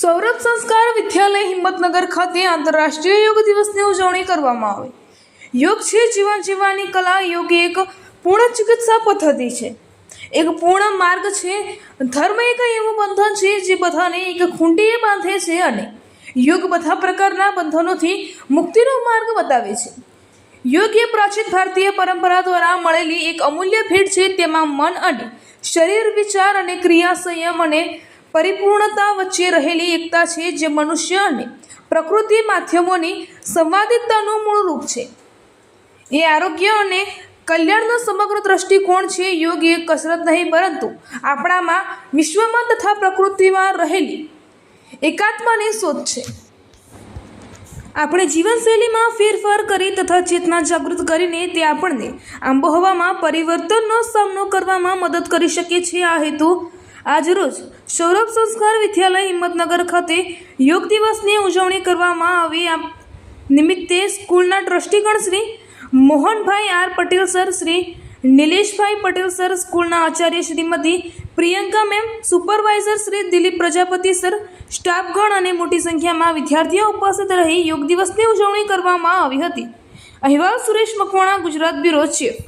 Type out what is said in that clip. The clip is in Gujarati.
સૌરભ સંસ્કાર વિદ્યાલય હિંમતનગર ખાતે આંતરરાષ્ટ્રીય યોગ દિવસની ઉજવણી કરવામાં આવી. યોગ છે જીવન જીવવાની કલા, યોગ એક પૂર્ણ ચિકિત્સા પદ્ધતિ છે. એક પૂર્ણ માર્ગ છે, ધર્મ એક એવું બંધન છે જે બધાને એક ખૂંટીએ બાંધે છે અને યોગ બધા પ્રકારના બંધનોથી મુક્તિનો માર્ગ બતાવે છે. યોગ એ પ્રાચીન ભારતીય પરંપરા દ્વારા મળેલી એક અમૂલ્ય ભેટ છે. તેમાં મન અને શરીર, વિચાર અને ક્રિયા, સંયમ અને પરિપૂર્ણતા વચ્ચે રહેલી એકતા છે જે મનુષ્ય અને પ્રકૃતિ માધ્યમોની સંવાદિતતાનું મૂળ રૂપ છે. એ આરોગ્ય અને કલ્યાણનો સમગ્ર દ્રષ્ટિકોણ છે યોગ એ કસરત નહીં, પરંતુ આપણામાં વિશ્વમાં તથા પ્રકૃતિમાં રહેલી એકાત્માની શોધ છે. આપણે જીવનશૈલીમાં ફેરફાર કરી તથા ચેતના જાગૃત કરીને તે આપણને આબોહવામાં પરિવર્તનનો સામનો કરવામાં મદદ કરી શકે છે. આ હેતુ આજરોજ સૌરભ સંસ્કાર વિદ્યાલય હિંમતનગર ખાતે યોગ દિવસની ઉજવણી કરવામાં આવી. આ નિમિત્તે સ્કૂલના ટ્રસ્ટીગણ Shri Mohanbhai R Patel sir, Shri Nileshbhai Patel sir, સ્કૂલના Acharya Shrimati Priyanka ma'am, supervisor Shri Dilip Prajapati sir, સ્ટાફગણ અને મોટી સંખ્યામાં વિદ્યાર્થીઓ ઉપસ્થિત રહી યોગ દિવસની ઉજવણી કરવામાં આવી હતી. અહેવાલ સુરેશ મકવાણા, ગુજરાત બ્યુરો, ચીફ.